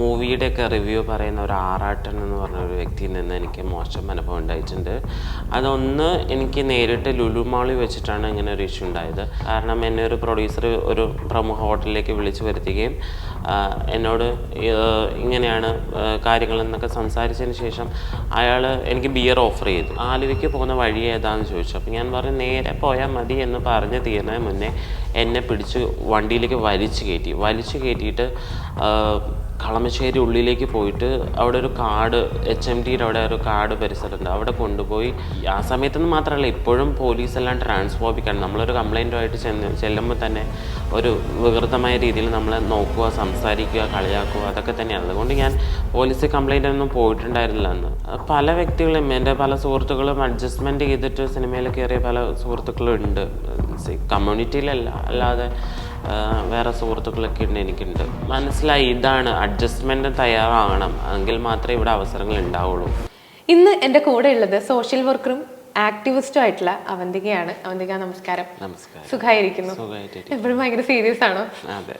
മൂവിയുടെയൊക്കെ review പറയുന്ന ഒരു ആറാട്ടൻ എന്ന് പറഞ്ഞ ഒരു വ്യക്തിയിൽ നിന്ന് എനിക്ക് മോശം അനുഭവം ഉണ്ടായിട്ടുണ്ട്. അതൊന്ന് എനിക്ക് നേരിട്ട് ലുലു വെച്ചിട്ടാണ് ഇങ്ങനെ ഒരു ഇഷ്യൂ ഉണ്ടായത്. കാരണം എന്നെ ഒരു പ്രൊഡ്യൂസർ ഒരു പ്രമുഖ ഹോട്ടലിലേക്ക് വിളിച്ചു വരുത്തുകയും എന്നോട് ഇങ്ങനെയാണ് കാര്യങ്ങളെന്നൊക്കെ സംസാരിച്ചതിന് ശേഷം അയാൾ എനിക്ക് ബിയർ ഓഫർ ചെയ്തു. ആലുവയ്ക്ക് പോകുന്ന വഴി ഏതാണെന്ന് ചോദിച്ചു. അപ്പോൾ ഞാൻ പറഞ്ഞു നേരെ പോയാൽ മതി എന്ന് പറഞ്ഞ് തീരുന്നതിന് മുന്നേ എന്നെ പിടിച്ച് വണ്ടിയിലേക്ക് വലിച്ചു കയറ്റി. വലിച്ചു കയറ്റിയിട്ട് കളമശ്ശേരി ഉള്ളിലേക്ക് പോയിട്ട് അവിടെ ഒരു കാട് എച്ച് എം ടിയുടെ അവിടെ ഒരു കാട് പരിസരമുണ്ട്. അവിടെ കൊണ്ടുപോയി. ആ സമയത്തൊന്നും മാത്രമല്ല ഇപ്പോഴും പോലീസ് എല്ലാം ട്രാൻസ്ഫോബിക്കാണ് നമ്മളൊരു കംപ്ലൈന്റുമായിട്ട് ചെന്ന് ചെല്ലുമ്പോൾ തന്നെ ഒരു വികൃതമായ രീതിയിൽ നമ്മളെ നോക്കുക സംസാരിക്കുക കളിയാക്കുക അതൊക്കെ തന്നെയാണ്. അതുകൊണ്ട് ഞാൻ പോലീസ് കംപ്ലൈന്റ് ഒന്നും പോയിട്ടുണ്ടായിരുന്നില്ല അന്ന്. പല വ്യക്തികളും എന്റെ പല സുഹൃത്തുക്കളും അഡ്ജസ്റ്റ്മെന്റ് ചെയ്തിട്ട് സിനിമയിൽ കയറിയ പല സുഹൃത്തുക്കളും ഉണ്ട്. കമ്മ്യൂണിറ്റിയിലല്ല അല്ലാതെ വേറെ സുഹൃത്തുക്കളൊക്കെ ഉണ്ട് എനിക്കുണ്ട്. മനസ്സിലായി ഇതാണ് അഡ്ജസ്റ്റ്മെന്റ് തയ്യാറാകണം. എങ്കിൽ മാത്രമേ ഇവിടെ അവസരങ്ങൾ ഉണ്ടാവുള്ളൂ. ഇന്ന് എന്റെ കൂടെ ഉള്ളത് സോഷ്യൽ വർക്കറും ആക്ടിവിസ്റ്റും ആയിട്ടുള്ള അവന്തികയാണ്. അവന്തിക നമസ്കാരം. നമസ്കാരം. സുഖമായിരിക്കുന്നു. എപ്പോഴും ഭയങ്കര സീരിയസ് ആണോ? അതെ.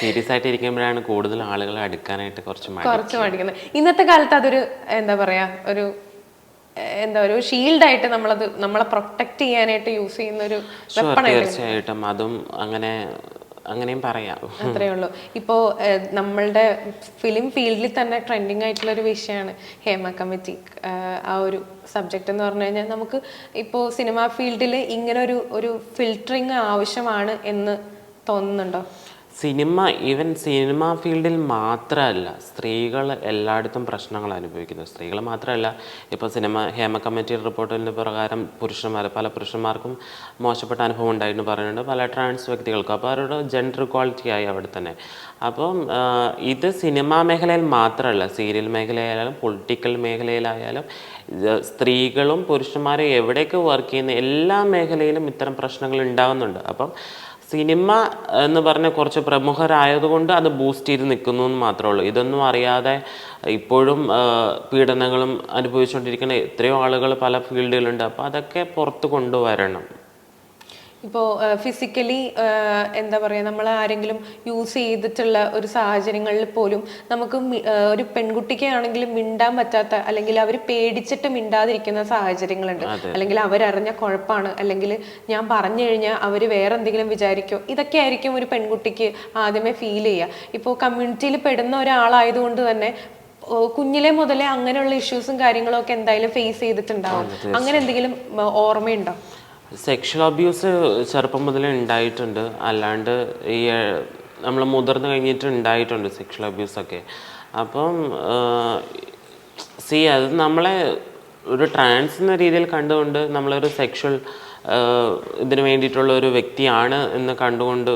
സീരിയസ് ആയിട്ട് ഇരിക്കുമ്പോഴാണ് കൂടുതൽ ആളുകളെ അടുക്കാനായിട്ട് കുറച്ച് കുറച്ച് മടിക്കുന്നത്. ഇന്നത്തെ കാലത്ത് അതൊരു എന്താ പറയാ ഒരു എന്താ ഒരു ഷീൽഡായിട്ട് നമ്മളത് നമ്മളെ പ്രൊട്ടക്ട് ചെയ്യാനായിട്ട് യൂസ് ചെയ്യുന്ന ഒരു തീർച്ചയായിട്ടും. അതും അങ്ങനെ അങ്ങനെയും പറയാം. അത്രേ ഉള്ളൂ. ഇപ്പോൾ നമ്മളുടെ ഫിലിം ഫീൽഡിൽ തന്നെ ട്രെൻഡിങ് ആയിട്ടുള്ള ഒരു വിഷയമാണ് ഹേമ കമ്മിറ്റി. ആ ഒരു സബ്ജക്റ്റ് എന്ന് പറഞ്ഞു കഴിഞ്ഞാൽ നമുക്ക് ഇപ്പോൾ സിനിമാ ഫീൽഡിൽ ഇങ്ങനെ ഒരു ഒരു ഫിൽറ്ററിങ് ആവശ്യമാണ് എന്ന് തോന്നുന്നുണ്ടോ? സിനിമ ഈവൻ സിനിമ ഫീൽഡിൽ മാത്രമല്ല സ്ത്രീകൾ എല്ലായിടത്തും പ്രശ്നങ്ങൾ അനുഭവിക്കുന്നു. സ്ത്രീകൾ മാത്രമല്ല ഇപ്പോൾ സിനിമ ഹേമ കമ്മിറ്റി റിപ്പോർട്ടിന്റെ പ്രകാരം പുരുഷന്മാർ പല പുരുഷന്മാർക്കും മോശപ്പെട്ട അനുഭവം ഉണ്ടായിരുന്നു പറയുന്നുണ്ട് പല ട്രാൻസ് വ്യക്തികൾക്കും. അപ്പോൾ അവരുടെ ജെൻഡർ ഇക്വാളിറ്റി ആയി അവിടെ തന്നെ. അപ്പം ഇത് സിനിമാ മേഖലയിൽ മാത്രമല്ല സീരിയൽ മേഖലയായാലും പൊളിറ്റിക്കൽ മേഖലയിലായാലും സ്ത്രീകളും പുരുഷന്മാരും എവിടെയൊക്കെ വർക്ക് ചെയ്യുന്ന എല്ലാ മേഖലയിലും ഇത്തരം പ്രശ്നങ്ങൾ ഉണ്ടാകുന്നുണ്ട് അപ്പം സിനിമ എന്ന് പറഞ്ഞ കുറച്ച് പ്രമുഖരായതുകൊണ്ട് അത് ബൂസ്റ്റ് ചെയ്ത് നിൽക്കുന്നു എന്ന് മാത്രമേ ഉള്ളൂ. ഇതൊന്നും അറിയാതെ ഇപ്പോഴും പീഡനങ്ങളും അനുഭവിച്ചുകൊണ്ടിരിക്കുന്ന എത്രയോ ആളുകൾ പല ഫീൽഡുകളുണ്ട് അപ്പോൾ അതൊക്കെ പുറത്ത് കൊണ്ടുവരണം. ഇപ്പോൾ ഫിസിക്കലി എന്താ പറയുക നമ്മൾ ആരെങ്കിലും യൂസ് ചെയ്തിട്ടുള്ള ഒരു സാഹചര്യങ്ങളിൽ പോലും നമുക്ക് ഒരു പെൺകുട്ടിക്ക് ആണെങ്കിലും മിണ്ടാൻ പറ്റാത്ത അല്ലെങ്കിൽ അവർ പേടിച്ചിട്ട് മിണ്ടാതിരിക്കുന്ന സാഹചര്യങ്ങളുണ്ട്. അല്ലെങ്കിൽ അവരറിഞ്ഞ കുഴപ്പമാണ് അല്ലെങ്കിൽ ഞാൻ പറഞ്ഞു കഴിഞ്ഞാൽ അവർ വേറെ എന്തെങ്കിലും വിചാരിക്കോ. ഇതൊക്കെ ആയിരിക്കും ഒരു പെൺകുട്ടിക്ക് ആദ്യമേ ഫീൽ ചെയ്യുക. ഇപ്പോൾ കമ്മ്യൂണിറ്റിയിൽ പെടുന്ന ഒരാളായതുകൊണ്ട് തന്നെ കുഞ്ഞിലെ മുതലേ അങ്ങനെയുള്ള ഇഷ്യൂസും കാര്യങ്ങളും ഒക്കെ എന്തായാലും ഫേസ് ചെയ്തിട്ടുണ്ടാവും. അങ്ങനെ എന്തെങ്കിലും ഓർമ്മയുണ്ടോ? സെക്ഷൽ അബ്യൂസ് ചെറുപ്പം മുതലേ ഉണ്ടായിട്ടുണ്ട്. അല്ലാണ്ട് ഈ നമ്മൾ മുതിർന്നു കഴിഞ്ഞിട്ട് ഉണ്ടായിട്ടുണ്ട് സെക്ഷൽ അബ്യൂസൊക്കെ അപ്പം സി അത് നമ്മളെ ഒരു ട്രാൻസ് എന്ന രീതിയിൽ കണ്ടുകൊണ്ട് നമ്മളൊരു സെക്ഷൽ ഇതിന് വേണ്ടിയിട്ടുള്ള ഒരു വ്യക്തിയാണ് എന്ന് കണ്ടുകൊണ്ട്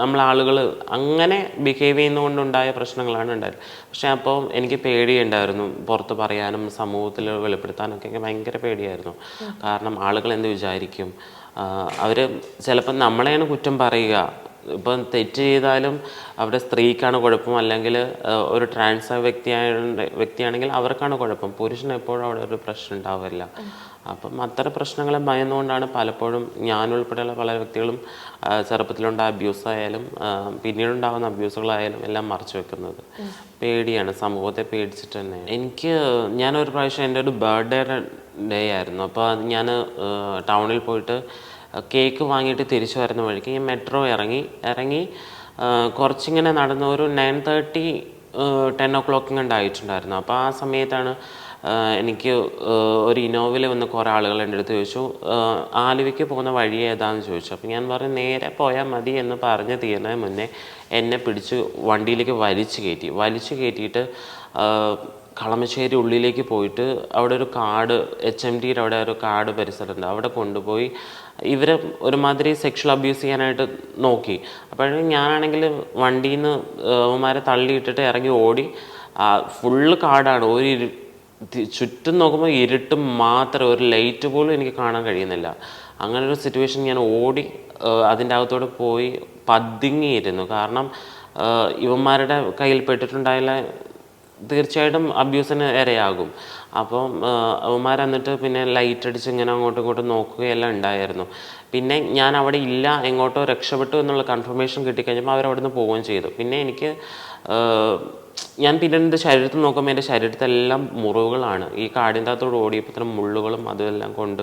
നമ്മൾ ആളുകൾ അങ്ങനെ ബിഹേവ് ചെയ്യുന്നതുകൊണ്ടുണ്ടായ പ്രശ്നങ്ങളാണ് ഉണ്ടായത്. പക്ഷെ അപ്പോൾ എനിക്ക് പേടിയുണ്ടായിരുന്നു. പുറത്ത് പറയാനും സമൂഹത്തിൽ വെളിപ്പെടുത്താനൊക്കെ എനിക്ക് ഭയങ്കര പേടിയായിരുന്നു. കാരണം ആളുകൾ എന്ത് വിചാരിക്കും? അവർ ചിലപ്പോൾ നമ്മളെയാണ് കുറ്റം പറയുക. ഇപ്പം തെറ്റ് ചെയ്താലും അവിടെ സ്ത്രീക്കാണ് കുഴപ്പം. അല്ലെങ്കിൽ ഒരു ട്രാൻസ് വ്യക്തിയായ വ്യക്തിയാണെങ്കിൽ അവർക്കാണ് കുഴപ്പം. പുരുഷന് എപ്പോഴും അവിടെ ഒരു പ്രശ്നം ഉണ്ടാവില്ല. അപ്പം അത്തരം പ്രശ്നങ്ങളെ ഭയന്നുകൊണ്ടാണ് പലപ്പോഴും ഞാനുൾപ്പെടെയുള്ള പല വ്യക്തികളും ചെറുപ്പത്തിലുണ്ടായ അബ്യൂസ് ആയാലും പിന്നീടുണ്ടാകുന്ന അബ്യൂസുകളായാലും എല്ലാം മറച്ചു വെക്കുന്നത്. പേടിയാണ് സമൂഹത്തെ പേടിച്ചിട്ട് തന്നെ എനിക്ക് ഞാനൊരു പ്രാവശ്യം എന്റെ ഒരു ബർത്ത്ഡേ ഡേ ആയിരുന്നു. അപ്പോൾ ഞാൻ ടൗണിൽ പോയിട്ട് കേക്ക് വാങ്ങിയിട്ട് തിരിച്ചു വരുന്ന വഴിക്ക് ഞാൻ മെട്രോ ഇറങ്ങി ഇറങ്ങി കുറച്ചിങ്ങനെ നടന്ന ഒരു nine thirty ten o'clock ഉണ്ടായിട്ടുണ്ടായിരുന്നു. അപ്പോൾ ആ സമയത്താണ് എനിക്ക് ഒരു ഇന്നോവയിൽ വന്ന് കുറേ ആളുകൾ എന്റെ അടുത്ത് ചോദിച്ചു ആലുവയ്ക്ക് പോകുന്ന വഴി ഏതാണെന്ന് ചോദിച്ചു. അപ്പോൾ ഞാൻ പറഞ്ഞു നേരെ പോയാൽ മതി എന്ന് പറഞ്ഞ് തീരുന്നതിന് മുന്നേ എന്നെ പിടിച്ച് വണ്ടിയിലേക്ക് വലിച്ചു കയറ്റി. വലിച്ചു കയറ്റിയിട്ട് കളമശ്ശേരി ഉള്ളിലേക്ക് പോയിട്ട് അവിടെ ഒരു കാട് എച്ച് എം ടിയുടെ അവിടെ ഒരു കാട് പരിസരമുണ്ട്. അവിടെ കൊണ്ടുപോയി ഇവരെ ഒരുമാതിരി സെക്ഷൽ അബ്യൂസ് ചെയ്യാനായിട്ട് നോക്കി. അപ്പോഴും ഞാനാണെങ്കിൽ വണ്ടിയിൽ നിന്ന് അവന്മാരെ തള്ളിയിട്ടിട്ട് ഇറങ്ങി ഓടി ഫുള്ള് കാടാണ്. ഒരു ചുറ്റും നോക്കുമ്പോൾ ഇരുട്ട് മാത്രം ഒരു ലൈറ്റ് പോലും എനിക്ക് കാണാൻ കഴിയുന്നില്ല. അങ്ങനെ ഒരു സിറ്റുവേഷൻ ഞാൻ ഓടി അതിന്റെ അകത്തോടെ പോയി പതുങ്ങിയിരുന്നു. കാരണം ഇവന്മാരുടെ കയ്യിൽ പെട്ടിട്ടുണ്ടായാല തീർച്ചയായിട്ടും അബ്യൂസിന് ഇരയാകും. അപ്പം അവന്മാർ എന്നിട്ട് പിന്നെ ലൈറ്റ് അടിച്ച് ഇങ്ങനെ അങ്ങോട്ടും ഇങ്ങോട്ടും നോക്കുകയെല്ലാം ഉണ്ടായിരുന്നു. പിന്നെ ഞാൻ അവിടെ ഇല്ല എങ്ങോട്ടോ രക്ഷപ്പെട്ടു എന്നുള്ള കൺഫർമേഷൻ കിട്ടിക്കഴിഞ്ഞപ്പോൾ നിന്ന് പോവുകയും ചെയ്തു. പിന്നെ എനിക്ക് ഞാൻ പിന്നെ എന്റെ ശരീരത്തിൽ നോക്കുമ്പോൾ എന്റെ ശരീരത്തെല്ലാം മുറിവുകളാണ്. ഈ കാടിന്റെ അകത്തോട് ഓടിയപ്പോൾ തന്നെ മുള്ളുകളും അതുമെല്ലാം കൊണ്ട്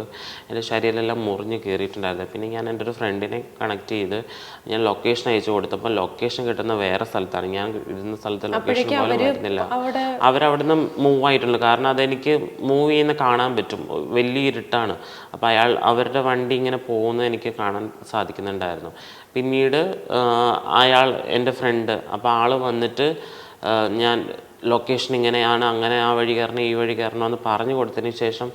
എന്റെ ശരീരമെല്ലാം മുറിഞ്ഞ് കയറിയിട്ടുണ്ടായിരുന്നു. പിന്നെ ഞാൻ എന്റെ ഒരു ഫ്രണ്ടിനെ കണക്ട് ചെയ്ത് ഞാൻ ലൊക്കേഷൻ അയച്ചു കൊടുത്തപ്പോൾ ലൊക്കേഷൻ കിട്ടുന്ന വേറെ സ്ഥലത്താണ്. ഞാൻ ഇരുന്ന സ്ഥലത്ത് ലൊക്കേഷൻ പോലും വരുന്നില്ല അവരവിടെ നിന്ന് മൂവ് ആയിട്ടുണ്ട്. കാരണം അതെനിക്ക് മൂവ് ചെയ്യുന്ന കാണാൻ പറ്റും. വലിയ ഇരുട്ടാണ്. അപ്പോൾ അയാൾ അവരുടെ വണ്ടി ഇങ്ങനെ പോകുന്നത് എനിക്ക് കാണാൻ സാധിക്കുന്നുണ്ടായിരുന്നു. പിന്നീട് അയാൾ എന്റെ ഫ്രണ്ട് അപ്പോൾ ആൾ വന്നിട്ട് ഞാൻ ലൊക്കേഷൻ ഇങ്ങനെയാണ് അങ്ങനെ ആ വഴി കയറണം ഈ വഴി കയറണം എന്ന് പറഞ്ഞു കൊടുത്തതിന് ശേഷം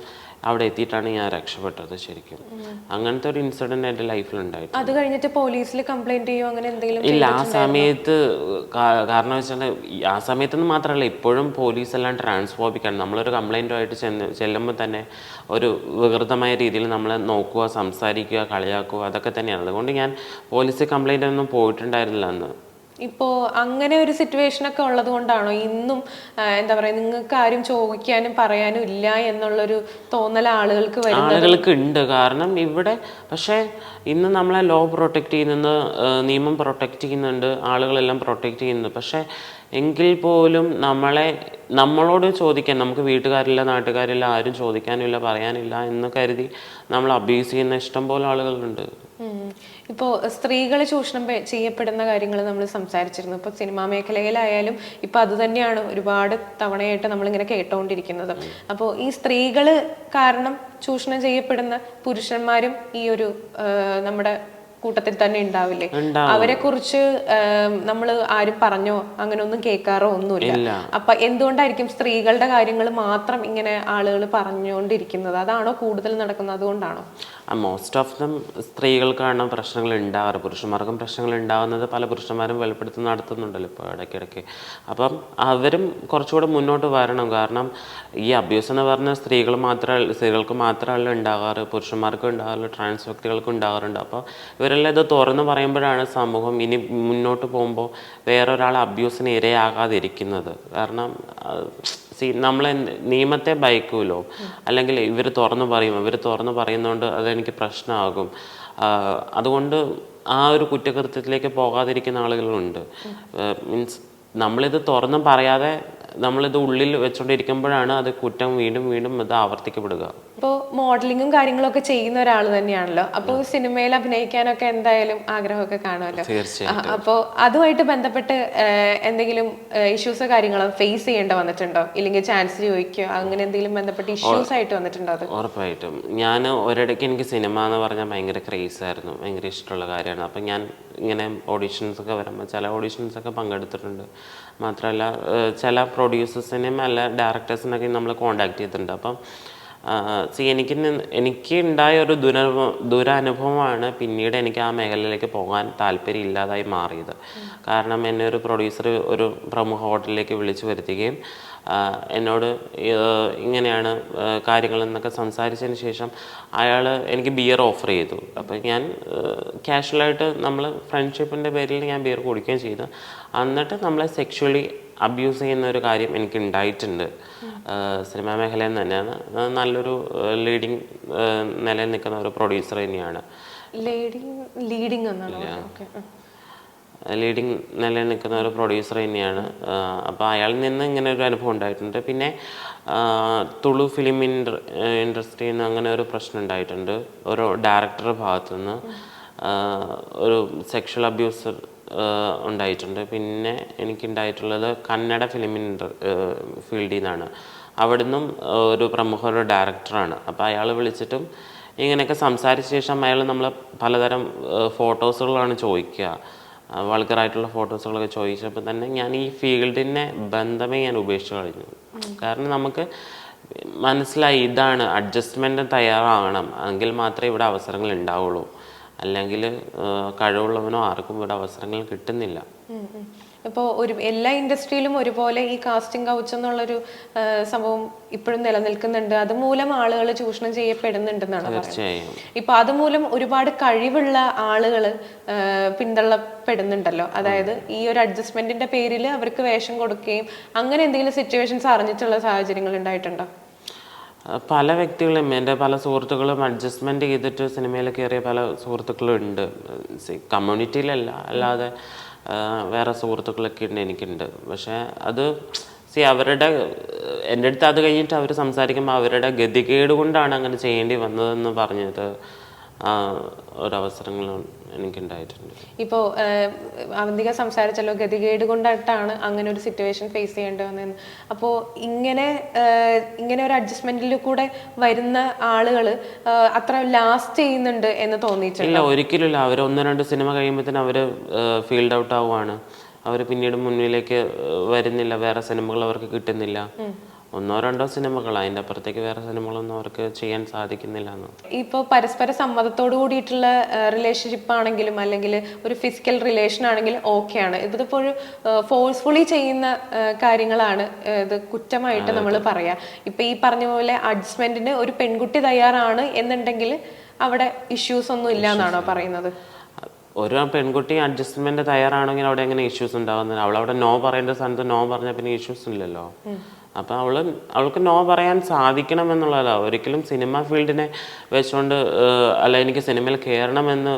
അവിടെ എത്തിയിട്ടാണ് ഞാൻ രക്ഷപ്പെട്ടത് ശരിക്കും. അങ്ങനത്തെ ഒരു ഇൻസിഡന്റ് എന്റെ ലൈഫിലുണ്ടായിട്ടുണ്ട് അത് കഴിഞ്ഞിട്ട് പോലീസിൽ കംപ്ലൈന്റ് ചെയ്യോ അങ്ങനെ എന്തെങ്കിലും ഇല്ല ആ സമയത്ത് കാരണം വെച്ചാൽ ആ സമയത്തൊന്നും മാത്രമല്ല ഇപ്പോഴും പോലീസ് എല്ലാം ട്രാൻസ്ഫോബിക്കാണ് നമ്മളൊരു കംപ്ലൈന്റുമായിട്ട് ചെന്ന് ചെല്ലുമ്പോൾ തന്നെ ഒരു വികൃതമായ രീതിയിൽ നമ്മളെ നോക്കുക സംസാരിക്കുക കളിയാക്കുക അതൊക്കെ തന്നെയാണ്. അതുകൊണ്ട് ഞാൻ പോലീസ് കംപ്ലൈന്റ് ഒന്നും പോയിട്ടുണ്ടായിരുന്നില്ല അന്ന്. ഇപ്പോ അങ്ങനെ ഒരു സിറ്റുവേഷൻ ഒക്കെ ഉള്ളത് കൊണ്ടാണോ ഇന്നും എന്താ പറയുക നിങ്ങൾക്ക് ആരും ചോദിക്കാനും പറയാനും ഇല്ല എന്നുള്ളൊരു തോന്നൽ ആളുകൾക്ക് ആളുകൾക്ക് ഉണ്ട് കാരണം ഇവിടെ പക്ഷേ ഇന്ന് നമ്മളെ ലോ പ്രൊട്ടക്റ്റ് ചെയ്യുന്നുണ്ട് നിയമം പ്രൊട്ടക്റ്റ് ചെയ്യുന്നുണ്ട് ആളുകളെല്ലാം പ്രൊട്ടക്റ്റ് ചെയ്യുന്നു പക്ഷേ എങ്കിൽ പോലും നമ്മളെ നമ്മളോട് ചോദിക്കാൻ നമുക്ക് വീട്ടുകാരില്ല നാട്ടുകാരില്ല ആരും ചോദിക്കാനില്ല പറയാനില്ല എന്ന് കരുതി നമ്മൾ അബ്യൂസ് ചെയ്യുന്ന ഇഷ്ടം പോലെ ആളുകളുണ്ട്. ഉം. ഇപ്പോ സ്ത്രീകൾ ചൂഷണം ചെയ്യപ്പെടുന്ന കാര്യങ്ങൾ നമ്മൾ സംസാരിച്ചിരുന്നു. ഇപ്പോൾ സിനിമാ മേഖലയിലായാലും ഇപ്പോൾ അത് തന്നെയാണ് ഒരുപാട് തവണയായിട്ട് നമ്മളിങ്ങനെ കേട്ടുകൊണ്ടിരിക്കുന്നത് അപ്പോൾ ഈ സ്ത്രീകൾ കാരണം ചൂഷണം ചെയ്യപ്പെടുന്ന പുരുഷന്മാരും ഈ ഒരു നമ്മുടെ കൂട്ടത്തിൽ തന്നെ ഉണ്ടാവില്ലേ? അവരെ കുറിച്ച് നമ്മൾ ആരും പറഞ്ഞോ അങ്ങനെ ഒന്നും കേൾക്കാറോ ഒന്നുമില്ല. അപ്പൊ എന്തുകൊണ്ടായിരിക്കും സ്ത്രീകളുടെ കാര്യങ്ങൾ മാത്രം ഇങ്ങനെ ആളുകൾ പറഞ്ഞുകൊണ്ടിരിക്കുന്നത് അതാണോ കൂടുതൽ നടക്കുന്നത്? അതുകൊണ്ടാണോ? മോസ്റ്റ് ഓഫ് ദം സ്ത്രീകൾക്കാണ് പ്രശ്നങ്ങൾ ഉണ്ടാകാറ് പുരുഷന്മാർക്കും പ്രശ്നങ്ങൾ ഉണ്ടാകുന്നത് പല പുരുഷന്മാരും വെളിപ്പെടുത്തി നടത്തുന്നുണ്ടല്ലോ ഇപ്പോൾ ഇടയ്ക്കിടയ്ക്ക്. അപ്പം അവരും കുറച്ചുകൂടെ മുന്നോട്ട് വരണം. കാരണം ഈ അബ്യൂസ് എന്ന് പറഞ്ഞാൽ സ്ത്രീകൾ മാത്രമല്ല സ്ത്രീകൾക്ക് മാത്രമല്ല ഉണ്ടാകാറ് പുരുഷന്മാർക്കും ഉണ്ടാകാറ് ട്രാൻസ് വ്യക്തികൾക്കും ഉണ്ടാകാറുണ്ട് അപ്പോൾ ഇവരെല്ലാം ഇത് തുറന്ന് പറയുമ്പോഴാണ് സമൂഹം ഇനി മുന്നോട്ട് പോകുമ്പോൾ വേറൊരാൾ അബ്യൂസിന് ഇരയാകാതിരിക്കുന്നത്. കാരണം സി നമ്മളെ നിയമത്തെ ഭയക്കുമല്ലോ അല്ലെങ്കിൽ ഇവർ തുറന്നു പറയും ഇവർ തുറന്നു പറയുന്നതുകൊണ്ട് അതെനിക്ക് പ്രശ്നമാകും അതുകൊണ്ട് ആ ഒരു കുറ്റകൃത്യത്തിലേക്ക് പോകാതിരിക്കുന്ന ആളുകളുണ്ട്. മീൻസ് നമ്മളിത് തുറന്നും പറയാതെ നമ്മളിത് ഉള്ളിൽ വെച്ചുകൊണ്ടിരിക്കുമ്പോഴാണ് അത് കുറ്റം വീണ്ടും വീണ്ടും ഇത് ആവർത്തിക്കപ്പെടുക. അപ്പോൾ മോഡലിങ്ങും കാര്യങ്ങളൊക്കെ ചെയ്യുന്ന ഒരാൾ തന്നെയാണല്ലോ. അപ്പോൾ സിനിമയിൽ അഭിനയിക്കാനൊക്കെ എന്തായാലും ആഗ്രഹമൊക്കെ കാണുമല്ലോ. തീർച്ചയായും അപ്പോൾ അതുമായിട്ട് ബന്ധപ്പെട്ട് എന്തെങ്കിലും ഇഷ്യൂസോ കാര്യങ്ങളോ ഫേസ് ചെയ്യേണ്ട വന്നിട്ടുണ്ടോ? ഇല്ലെങ്കിൽ ചാൻസ് ചോദിക്കുകയോ അങ്ങനെ എന്തെങ്കിലും ബന്ധപ്പെട്ട് ഇഷ്യൂസ് ആയിട്ട് വന്നിട്ടുണ്ടോ അത്? ഉറപ്പായിട്ടും. ഞാൻ ഒരിടയ്ക്ക് എനിക്ക് സിനിമ എന്ന് പറഞ്ഞാൽ ഭയങ്കര ക്രേസ് ആയിരുന്നു. ഭയങ്കര ഇഷ്ടമുള്ള കാര്യമാണ്. അപ്പം ഞാൻ ഇങ്ങനെ ഓഡീഷൻസ് ഒക്കെ വരുമ്പോൾ ചില ഓഡീഷൻസ് ഒക്കെ പങ്കെടുത്തിട്ടുണ്ട്. മാത്രമല്ല ചില പ്രൊഡ്യൂസേഴ്സിനെയും അല്ല ഡയറക്ടേഴ്സിനൊക്കെ നമ്മൾ കോണ്ടാക്ട് ചെയ്തിട്ടുണ്ട്. അപ്പം സി എനിക്ക് എനിക്ക് ഉണ്ടായ ഒരു ദുര ദുരനുഭവമാണ് പിന്നീട് എനിക്ക് ആ മേഖലയിലേക്ക് പോകാൻ താല്പര്യം ഇല്ലാതായി മാറിയത് കാരണം എന്നെ ഒരു പ്രൊഡ്യൂസർ ഒരു പ്രമുഖ ഹോട്ടലിലേക്ക് വിളിച്ചു വരുത്തുകയും എന്നോട് ഇങ്ങനെയാണ് കാര്യങ്ങളെന്നൊക്കെ കാര്യങ്ങൾ എന്നൊക്കെ സംസാരിച്ചതിന് ശേഷം അയാൾ എനിക്ക് ബിയർ ഓഫർ ചെയ്തു. അപ്പോൾ ഞാൻ ക്യാഷ്വലായിട്ട് നമ്മൾ ഫ്രണ്ട്ഷിപ്പിന്റെ പേരിൽ ഞാൻ ബിയർ കുടിക്കുകയും ചെയ്തു. എന്നിട്ട് നമ്മളെ സെക്ഷുവലി അബ്യൂസ് ചെയ്യുന്ന ഒരു കാര്യം എനിക്ക് ഉണ്ടായിട്ടുണ്ട്. സിനിമാ മേഖലയിൽ നിന്ന് തന്നെയാണ്. നല്ലൊരു ലീഡിങ് നിലയിൽ നിൽക്കുന്ന ഒരു പ്രൊഡ്യൂസർ തന്നെയാണ്. ലീഡിങ് ലീഡിങ് എന്നാണോ? ലീഡിങ് നിലയിൽ നിൽക്കുന്ന ഒരു പ്രൊഡ്യൂസർ തന്നെയാണ്. അപ്പോൾ അയാളിൽ നിന്ന് ഇങ്ങനെ ഒരു അനുഭവം ഉണ്ടായിട്ടുണ്ട്. പിന്നെ തുളു ഫിലിം ഇൻഡ ഇൻഡസ്ട്രിയിൽ നിന്ന് അങ്ങനെ ഒരു പ്രശ്നം ഉണ്ടായിട്ടുണ്ട്. ഒരു ഡയറക്ടറുടെ ഭാഗത്തു നിന്ന് ഒരു സെക്ഷൽ അബ്യൂസർ ഉണ്ടായിട്ടുണ്ട്. പിന്നെ എനിക്കുണ്ടായിട്ടുള്ളത് കന്നഡ ഫിലിം ഇൻഡ ഫീൽഡിൽ നിന്നാണ് അവിടുന്നും ഒരു പ്രമുഖ ഒരു ഡയറക്ടറാണ് അപ്പോൾ അയാൾ വിളിച്ചിട്ടും ഇങ്ങനെയൊക്കെ സംസാരിച്ച ശേഷം അയാൾ നമ്മളെ പലതരം ഫോട്ടോസുകളാണ് ചോദിക്കുക. വൾഗറായിട്ടുള്ള ഫോട്ടോസുകളൊക്കെ ചോദിച്ചപ്പോൾ തന്നെ ഞാൻ ഈ ഫീൽഡിനെ ബന്ധമേ ഞാൻ ഉപേക്ഷിച്ച് കഴിഞ്ഞു കാരണം നമുക്ക് മനസ്സിലായി ഇതാണ് അഡ്ജസ്റ്റ്മെന്റ് തയ്യാറാകണം. എങ്കിൽ മാത്രമേ ഇവിടെ അവസരങ്ങൾ ഉണ്ടാവുള്ളൂ. അല്ലെങ്കിൽ കഴിവുള്ളവനോ ആർക്കും ഇവിടെ അവസരങ്ങൾ കിട്ടുന്നില്ല. ഇപ്പോൾ ഒരു എല്ലാ ഇൻഡസ്ട്രിയിലും ഒരുപോലെ ഈ കാസ്റ്റിംഗ് കൗച്ച് എന്നുള്ളൊരു സംഭവം ഇപ്പോഴും നിലനിൽക്കുന്നുണ്ട്. അതുമൂലം ആളുകൾ ചൂഷണം ചെയ്യപ്പെടുന്നുണ്ടെന്നാണ് പറയുന്നത്. ഇപ്പൊ അതുമൂലം ഒരുപാട് കഴിവുള്ള ആളുകൾ പിന്തള്ളപ്പെടുന്നുണ്ടല്ലോ. അതായത് ഈ ഒരു അഡ്ജസ്റ്റ്മെന്റിന്റെ പേരിൽ അവർക്ക് വേഷം കൊടുക്കുകയും അങ്ങനെ എന്തെങ്കിലും സിറ്റുവേഷൻസ് അറിഞ്ഞിട്ടുള്ള സാഹചര്യങ്ങൾ ഉണ്ടായിട്ടുണ്ടോ? പല വ്യക്തികളും എന്റെ പല സുഹൃത്തുക്കളും അഡ്ജസ്റ്റ്മെന്റ് ചെയ്തിട്ട് സിനിമയിൽ കയറിയ പല സുഹൃത്തുക്കളും ഉണ്ട് കമ്മ്യൂണിറ്റിയിലല്ല. അല്ലാതെ വേറെ സുഹൃത്തുക്കളൊക്കെ ഉണ്ട് എനിക്കുണ്ട്. പക്ഷേ അത് സി അവരുടെ എന്റെ അടുത്ത് അത് കഴിഞ്ഞിട്ട് അവർ സംസാരിക്കുമ്പോൾ അവരുടെ ഗതികേട് കൊണ്ടാണ് അങ്ങനെ ചെയ്യേണ്ടി വന്നതെന്ന് പറഞ്ഞത്. ആ, ഒരവസരങ്ങളും എനിക്കുണ്ടായിട്ടുണ്ട്. ഇപ്പോൾ അവന്തിക സംസാരിച്ചല്ലോ ഗതികേട് കൊണ്ടിട്ടാണ് അങ്ങനെ ഒരു സിറ്റുവേഷൻ ഫേസ് ചെയ്യേണ്ടി വന്നതെന്ന് അപ്പോൾ ഇങ്ങനെ ഇങ്ങനെ ഒരു അഡ്ജസ്റ്റ്മെന്റിൽ കൂടെ വരുന്ന ആളുകൾ അത്ര ലാസ്റ്റ് ചെയ്യുന്നുണ്ട് എന്ന് തോന്നിയിട്ടില്ല ഒരിക്കലും അവർ ഒന്ന് രണ്ട് സിനിമ കഴിയുമ്പോഴത്തേനും അവർ ഫീൽഡ് ഔട്ട് ആവുകയാണ് അവർ പിന്നീട് മുന്നിലേക്ക് വരുന്നില്ല. വേറെ സിനിമകൾ അവർക്ക് കിട്ടുന്നില്ല. ഒന്നോ രണ്ടോ സിനിമകൾ അതിന്റെ അപ്പുറത്തേക്ക് വേറെ സിനിമകളൊന്നും അവർക്ക് ചെയ്യാൻ സാധിക്കുന്നില്ല എന്ന് ഇപ്പോൾ പരസ്പര സമ്മതത്തോട് കൂടിയിട്ടുള്ള റിലേഷൻഷിപ്പ് ആണെങ്കിലും അല്ലെങ്കിൽ ഒരു ഫിസിക്കൽ റിലേഷൻ ആണെങ്കിലും ഓക്കെയാണ് ഇതിപ്പോൾ ഫോഴ്സ്ഫുള്ളി ചെയ്യുന്ന കാര്യങ്ങളാണ്. ഇത് കുറ്റമായിട്ട് നമ്മൾ പറയാം. ഇപ്പൊ ഈ പറഞ്ഞ പോലെ അഡ്ജസ്റ്റ്മെന്റിന് ഒരു പെൺകുട്ടി തയ്യാറാണ് എന്നുണ്ടെങ്കിൽ അവിടെ ഇഷ്യൂസ് ഒന്നും ഇല്ല എന്നാണോ പറയുന്നത്? ഒരു പെൺകുട്ടി അഡ്ജസ്റ്റ്മെന്റ് തയ്യാറാണെങ്കിൽ അവിടെ എങ്ങനെ ഇഷ്യൂസ് ഉണ്ടാവുന്നില്ല അവൾ അവിടെ നോ പറയേണ്ട സ്ഥാനത്ത് നോ പറഞ്ഞാൽ പിന്നെ ഇഷ്യൂസ് ഇല്ലല്ലോ. അപ്പൊ അവൾ അവൾക്ക് നോ പറയാൻ സാധിക്കണം എന്നുള്ളതല്ല. ഒരിക്കലും സിനിമ ഫീൽഡിനെ വെച്ചുകൊണ്ട് അല്ല എനിക്ക് സിനിമയിൽ കയറണമെന്ന്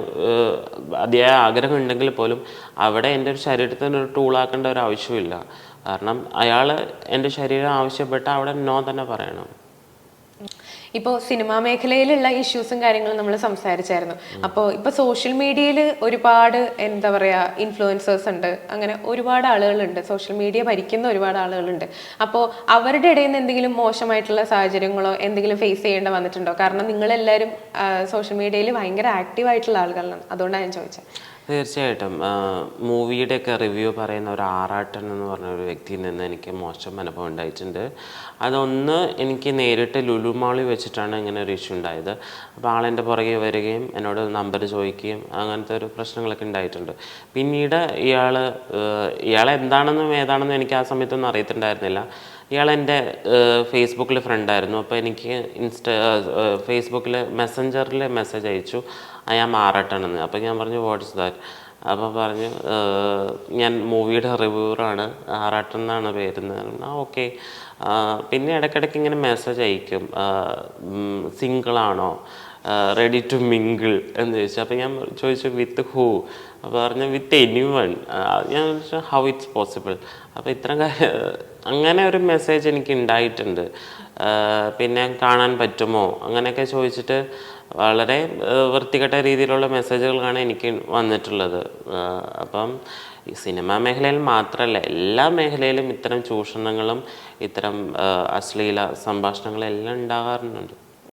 അതിയായ ആഗ്രഹം ഉണ്ടെങ്കിൽ പോലും അവിടെ എന്റെ ഒരു ശരീരത്തിന് ഒരു ടൂളാക്കേണ്ട ഒരു ആവശ്യമില്ല കാരണം അയാൾ എന്റെ ശരീരം ആവശ്യപ്പെട്ട അവിടെ നോ തന്നെ പറയണം. ഇപ്പോൾ സിനിമാ മേഖലയിലുള്ള ഇഷ്യൂസും കാര്യങ്ങളും നമ്മൾ സംസാരിച്ചായിരുന്നു. അപ്പോൾ ഇപ്പോൾ സോഷ്യൽ മീഡിയയിൽ ഒരുപാട് എന്താ പറയുക ഇൻഫ്ലുവൻസേഴ്സ് ഉണ്ട്. അങ്ങനെ ഒരുപാട് ആളുകളുണ്ട്. സോഷ്യൽ മീഡിയ ഭരിക്കുന്ന ഒരുപാട് ആളുകളുണ്ട്. അപ്പോൾ അവരുടെ ഇടയിൽ നിന്ന് എന്തെങ്കിലും മോശമായിട്ടുള്ള സാഹചര്യങ്ങളോ എന്തെങ്കിലും ഫേസ് ചെയ്യേണ്ട വന്നിട്ടുണ്ടോ? കാരണം നിങ്ങളെല്ലാവരും സോഷ്യൽ മീഡിയയിൽ ഭയങ്കര ആക്റ്റീവ് ആയിട്ടുള്ള ആളുകളാണ്. അതുകൊണ്ടാണ് ഞാൻ ചോദിച്ചത് തീർച്ചയായിട്ടും. മൂവിയുടെയൊക്കെ റിവ്യൂ പറയുന്ന ഒരു ആറാട്ടൻ എന്ന് പറഞ്ഞ ഒരു വ്യക്തിയിൽ നിന്ന് എനിക്ക് മോശം അനുഭവം ഉണ്ടായിട്ടുണ്ട്. അതൊന്ന് എനിക്ക് നേരിട്ട് ലുലു മാളിൽ വെച്ചിട്ടാണ് ഇങ്ങനെ ഒരു ഇഷ്യൂ ഉണ്ടായത്. അപ്പോൾ ആളെന്റെ പുറകെ വരികയും എന്നോട് നമ്പർ ചോദിക്കുകയും അങ്ങനത്തെ ഒരു പ്രശ്നങ്ങളൊക്കെ ഉണ്ടായിട്ടുണ്ട്. പിന്നീട് ഇയാൾ എന്താണെന്നും ഏതാണെന്നും എനിക്ക് ആ സമയത്തൊന്നും അറിയത്തുണ്ടായിരുന്നില്ല. ഇയാൾ എന്റെ ഫേസ്ബുക്കിൽ ഫ്രണ്ടായിരുന്നു. അപ്പോൾ എനിക്ക് ഇൻസ്റ്റ ഫേസ്ബുക്കിൽ മെസ്സഞ്ചറിൽ മെസ്സേജ് അയച്ചു. ഐ ആം അപ്പോൾ ഞാൻ പറഞ്ഞു വാട്ട്സ് ദാറ്റ് അപ്പോൾ പറഞ്ഞു ഞാൻ മൂവിയുടെ റിവ്യൂറാണ്. ആറാട്ടൻ എന്നാണ് പേരുന്നത് ആ ഓക്കെ. പിന്നെ ഇടയ്ക്കിടയ്ക്ക് ഇങ്ങനെ മെസ്സേജ് അയക്കും. സിംഗിളാണോ? റെഡി ടു മിങ്കിൾ എന്ന് ചോദിച്ചു. അപ്പോൾ ഞാൻ ചോദിച്ചു വിത്ത് ഹൂ അപ്പോൾ പറഞ്ഞു വിത്ത് എനി വൺ ഞാൻ ഹൗ ഇറ്റ്സ് പോസിബിൾ അപ്പോൾ ഇത്രയും കാര്യം അങ്ങനെ ഒരു മെസ്സേജ് എനിക്ക് ഉണ്ടായിട്ടുണ്ട് പിന്നെ കാണാൻ പറ്റുമോ? അങ്ങനെയൊക്കെ ചോദിച്ചിട്ട് വളരെ വൃത്തികെട്ട രീതിയിലുള്ള മെസ്സേജുകളാണ് എനിക്ക് വന്നിട്ടുള്ളത്. അപ്പം ഈ സിനിമാ മേഖലയിൽ മാത്രമല്ല എല്ലാ മേഖലയിലും ഇത്തരം ചൂഷണങ്ങളും ഇത്തരം അശ്ലീല സംഭാഷണങ്ങളും എല്ലാം ഉണ്ടാകാറുണ്ട്.